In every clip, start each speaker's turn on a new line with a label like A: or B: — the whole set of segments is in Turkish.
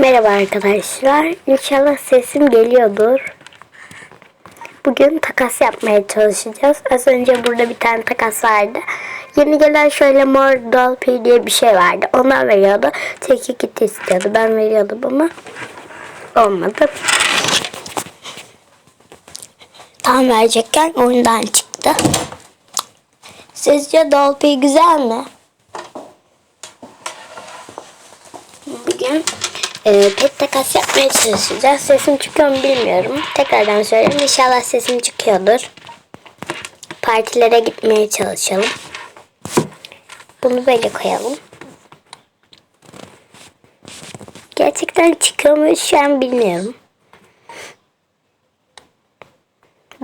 A: Merhaba arkadaşlar. İnşallah sesim geliyordur. Bugün takas yapmaya çalışacağız. Az önce burada bir tane takas vardı. Yeni gelen şöyle mor dolphy diye bir şey vardı. Ona veriyordu. Tek kit istiyordu. Ben veriyordum ama olmadı. Tam verecekken oyundan çıktı. Sizce dolphy güzel mi? Bugün e, pet takas yapmaya çalışacağız. Sesim çıkıyor mu bilmiyorum. Tekrardan söyleyeyim. İnşallah sesim çıkıyordur. Partilere gitmeye çalışalım. Bunu böyle koyalım. Gerçekten çıkıyor mu şu an bilmiyorum.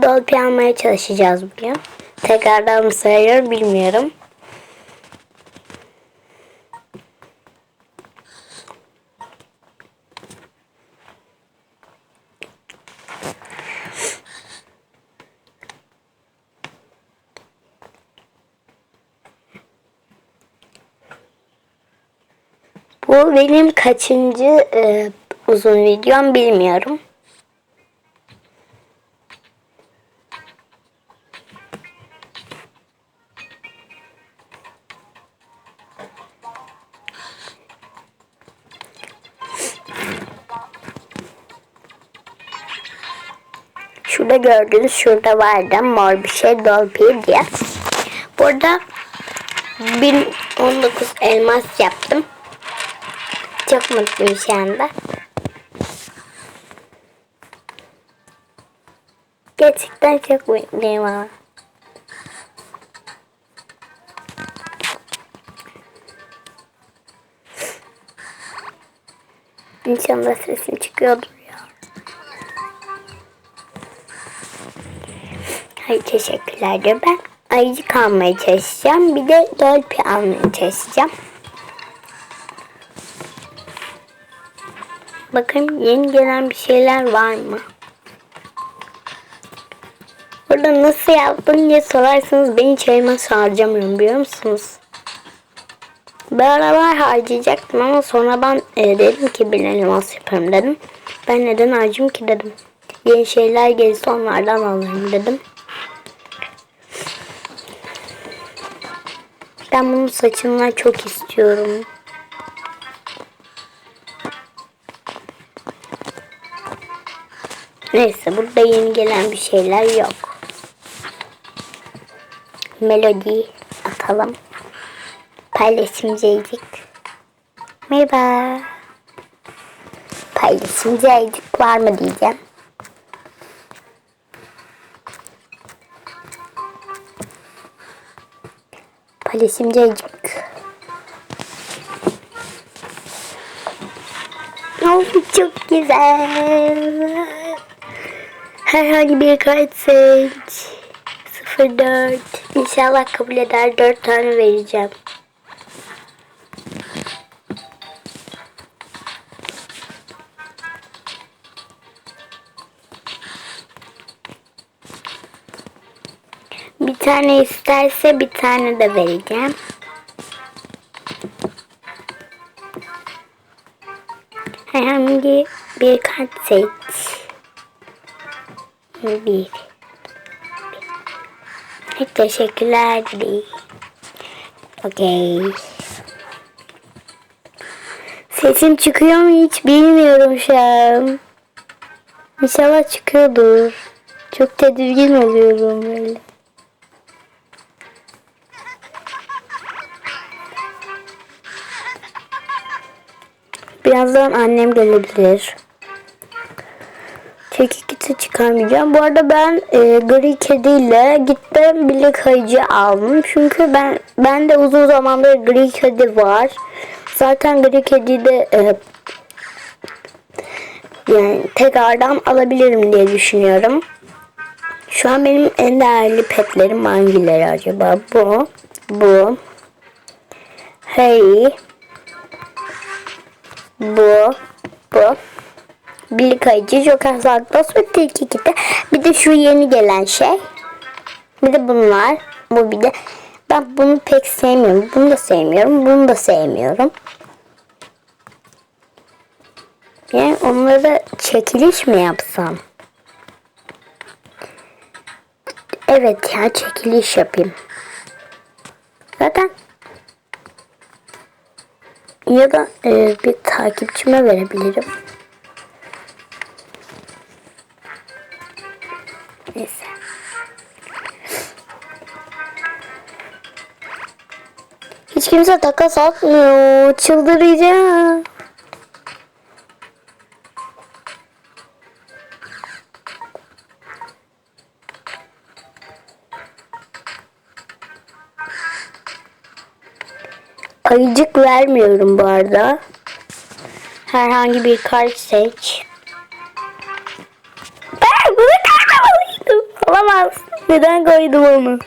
A: Dolpi almaya çalışacağız bugün. Tekrardan mı söylüyorum bilmiyorum. Benim kaçıncı e, uzun videom bilmiyorum. Şurada gördüğünüz şurada vardı mor bir şey dolpi diye. Burada 1019 elmas yaptım. Çok mutluyum şu anda. Gerçekten çok mutluyum ama. İnşallah sesim çıkıyordur ya. Hayır teşekkürler diyor. Ben ayıcık almaya çalışacağım. Bir de dolpi almaya çalışacağım. Bakayım yeni gelen bir şeyler var mı? Burada nasıl yaptın diye sorarsanız ben hiç elmas harcamıyorum biliyor musunuz? Bir aralar harcayacaktım ama sonradan e, dedim ki bir elmas yaparım dedim. Ben neden harcayayım ki dedim. Yeni şeyler gelirse onlardan alırım dedim. Ben bunun saçını çok istiyorum. Neyse burada yeni gelen bir şeyler yok. Melodi atalım. Paylaşımcıydık. Merhaba. Paylaşımcıydık var mı diyeceğim. Paylaşımcıydık. Oh, çok güzel. Herhangi bir kart seç. 04. İnşallah kabul eder. 4 tane vereceğim. Bir tane isterse bir tane de vereceğim. Herhangi bir kart seç. Çok teşekkürler. Bir. Okey. Sesim çıkıyor mu hiç bilmiyorum şu an. İnşallah çıkıyordur. Çok tedirgin oluyorum böyle. Birazdan annem gelebilir. Çekik kiti çıkarmayacağım. Bu arada ben e, gri kediyle gittim birlik kayıcı aldım. Çünkü ben ben de uzun zamandır gri kedi var. Zaten gri kedi de e, yani tekrardan alabilirim diye düşünüyorum. Şu an benim en değerli petlerim hangileri acaba? Bu, bu, hey, bu, bu. Birlik ayıcı, Joker Zardos ve Tilki Kiti. Bir de şu yeni gelen şey. Bir de bunlar. Bu bir de. Ben bunu pek sevmiyorum. Bunu da sevmiyorum. Bunu da sevmiyorum. Yani onlara çekiliş mi yapsam? Evet ya çekiliş yapayım. Zaten ya da e, bir takipçime verebilirim. Hiç kimse takas atmıyor. Çıldıracağım. Ayıcık vermiyorum bu arada. Herhangi bir kart seç. Ben bunu koymamalıydım. Olamaz. Neden koydum onu?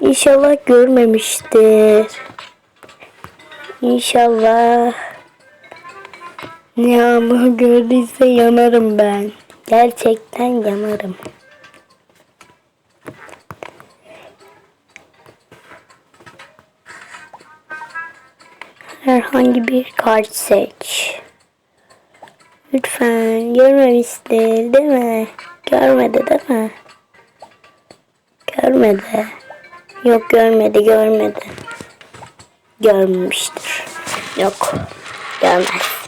A: İnşallah görmemiştir. İnşallah. Ama gördüyse yanarım ben. Gerçekten yanarım. Herhangi bir kart seç. Lütfen görmemiştir değil mi? Görmedi değil mi? Görmedi. Yok görmedi görmedi. Görmemiştir. Yok. Görmez.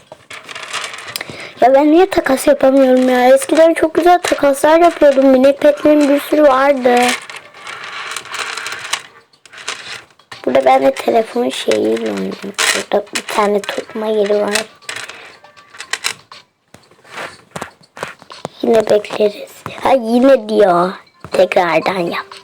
A: Ya ben niye takas yapamıyorum ya? Eskiden çok güzel takaslar yapıyordum. Mini petlerin bir sürü vardı. Burada ben de telefon şeyiyle oynuyorum. Burada bir tane tutma yeri var. Yine bekleriz. Ha yine diyor. Tekrardan yap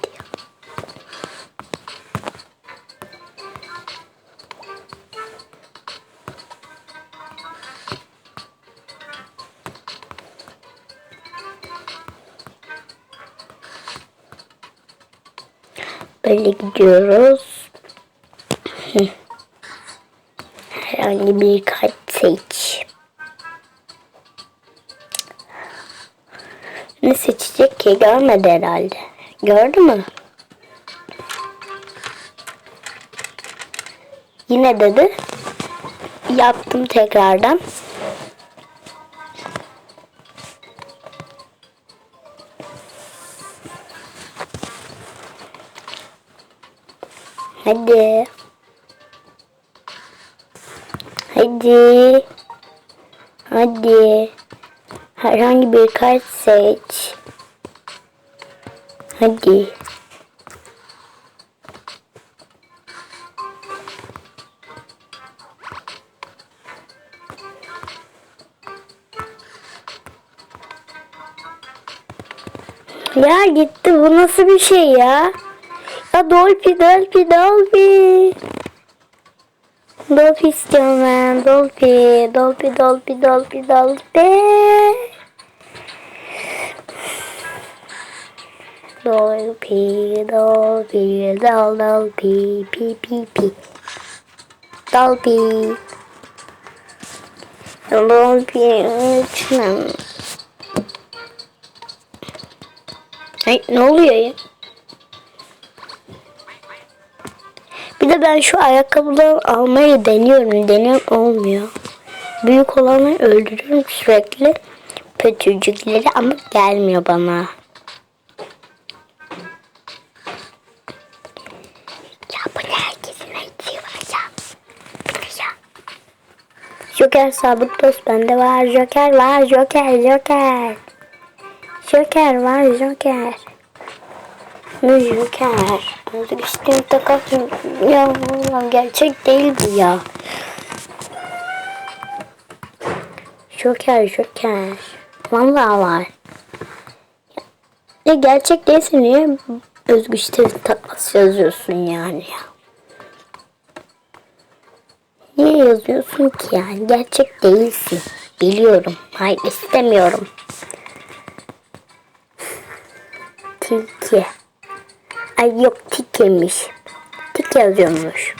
A: Böyle gidiyoruz. Herhangi bir kart seç. Ne seçecek ki? Görmedi herhalde. Gördü mü? Yine dedi. Yaptım tekrardan. Hadi. Hadi. Hadi. Herhangi bir kart seç. Hadi. Ya gitti bu nasıl bir şey ya? Ya Dolpi Dolpi Dolpi. Dolpi istiyorum ben. Dolpi. Dolpi Dolpi Dolpi Dolpi. Dolpi Dolpi Dol Dolpi Pi Pi Pi. Dolpi. Dolpi lütfen. Ay, ne oluyor ya? Bir de ben şu ayakkabıları almayı deniyorum. Deniyorum olmuyor. Büyük olanı öldürüyorum sürekli. Pötürcükleri ama gelmiyor bana. Ya bu ne herkesin ayıcığı var ya. Ya? Joker sabit dost bende var. Joker var. Joker. Joker. Joker var. Joker. Ne Joker? Artık istedim takas ya gerçek değil bu ya. Joker Joker. Vallahi var. Ya gerçek değilse niye Özgü işte takas yazıyorsun yani ya? Niye yazıyorsun ki yani? Gerçek değilsin. Biliyorum. Hayır istemiyorum. Tilki. Ay yok tikmiş. Tik yazıyormuş.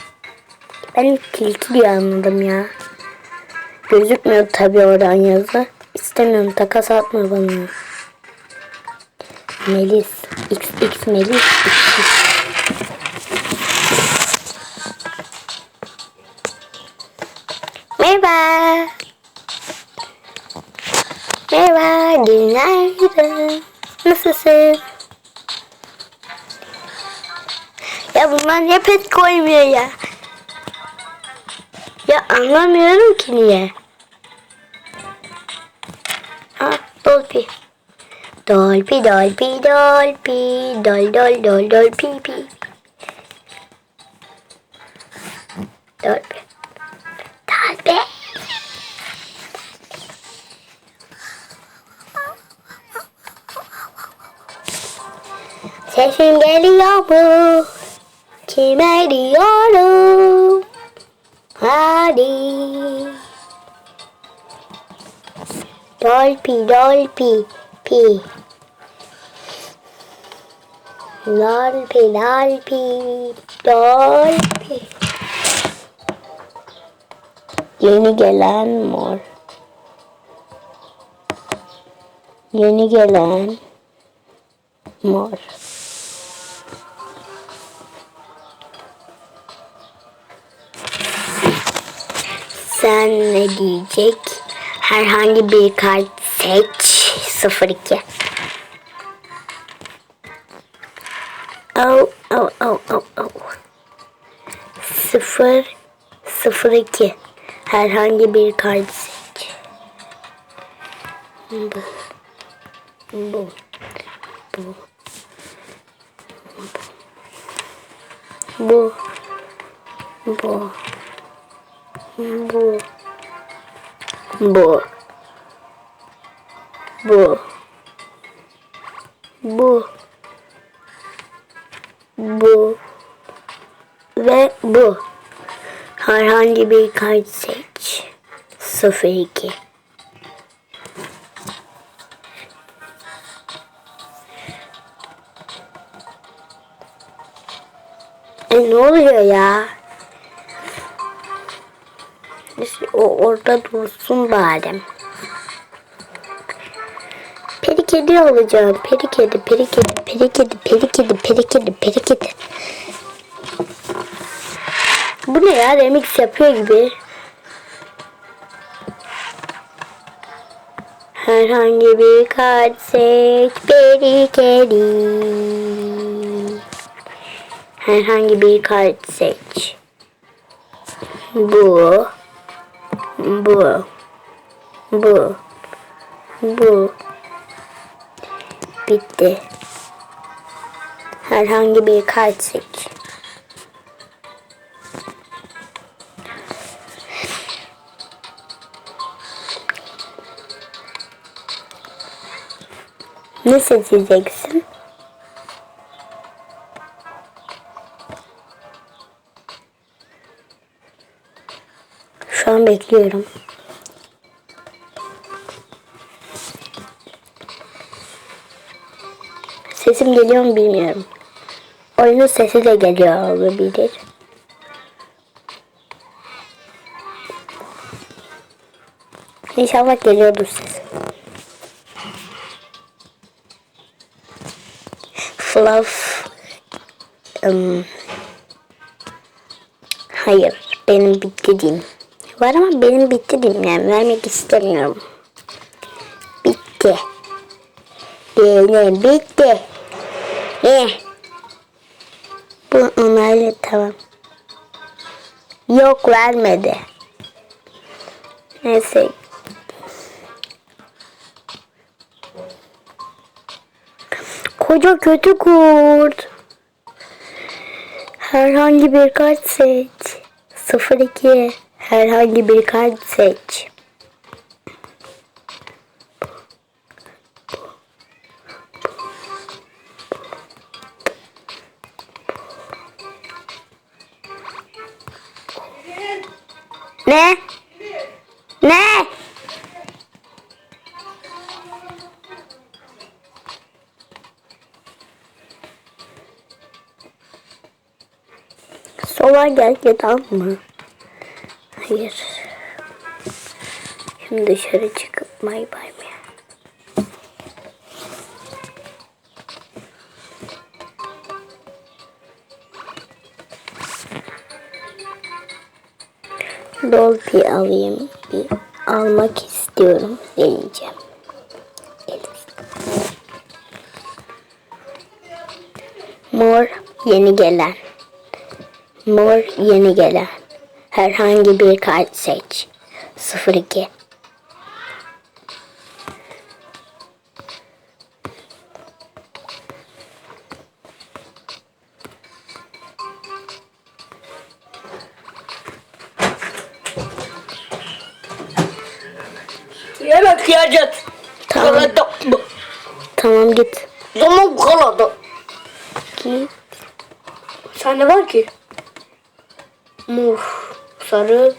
A: Ben tilki diye anladım ya. Gözükmüyor tabii oradan yazı. İstemiyorum takas atma bana. Melis. XX Melis. XX. Merhaba. günaydın. Nasılsın? Ya bunlar niye pet koymuyor ya? Ya anlamıyorum ki niye. Ha, Dolpi. Dolpi, dolpi, dolpi. Dol, dol, dol, dol, pi, pi. Dolpi. Dolpi. Sesim geliyor mu? Kime diyorum? Hadi. Dolpi, dolpi, pi. Dolpi, dolpi, dolpi. Yeni gelen mor. Yeni gelen mor. Sen ne diyecek? Herhangi bir kart seç. 02. Au au au au au. 0 02. Herhangi bir kart seç. Bu. Bu. Bu. Ve bu. Herhangi bir kart seç. 02. E ne oluyor ya? O orada dursun bari. Kedi olacağım. Peri kedi, peri kedi, peri kedi, peri kedi, peri kedi, peri kedi. Bu ne ya? Remix yapıyor gibi. Herhangi bir kart seç. Peri kedi. Herhangi bir kart seç. Bu. Bu. Bu. Bu. Bitti. Herhangi bir kart seç. Ne seçeceksin? Şu an bekliyorum. Sesim geliyor mu bilmiyorum. Oyunun sesi de geliyor olabilir. İnşallah geliyordur ses. Fluff. ım, hayır. Benim bitti diyeyim. Var ama benim bitti diyeyim yani. Vermek istemiyorum. Bitti. Benim bitti. Eh. Bu onaylı tamam. Yok vermedi. Neyse. Koca kötü kurt. Herhangi bir kart seç. 02. Herhangi bir kart seç. Ne? Ne? Sola gel tamam mı? Hayır. Şimdi dışarı çıkıp bay Dolpi alayım. Bir almak istiyorum. Deneyeceğim. Mor yeni gelen. Mor yeni gelen. Herhangi bir kart seç. 02
B: Yiyeceğiz.
A: Tamam.
B: Bu.
A: Tamam git.
B: Zaman kalmadı.
A: Git.
B: Sende var ki. Mor, sarı,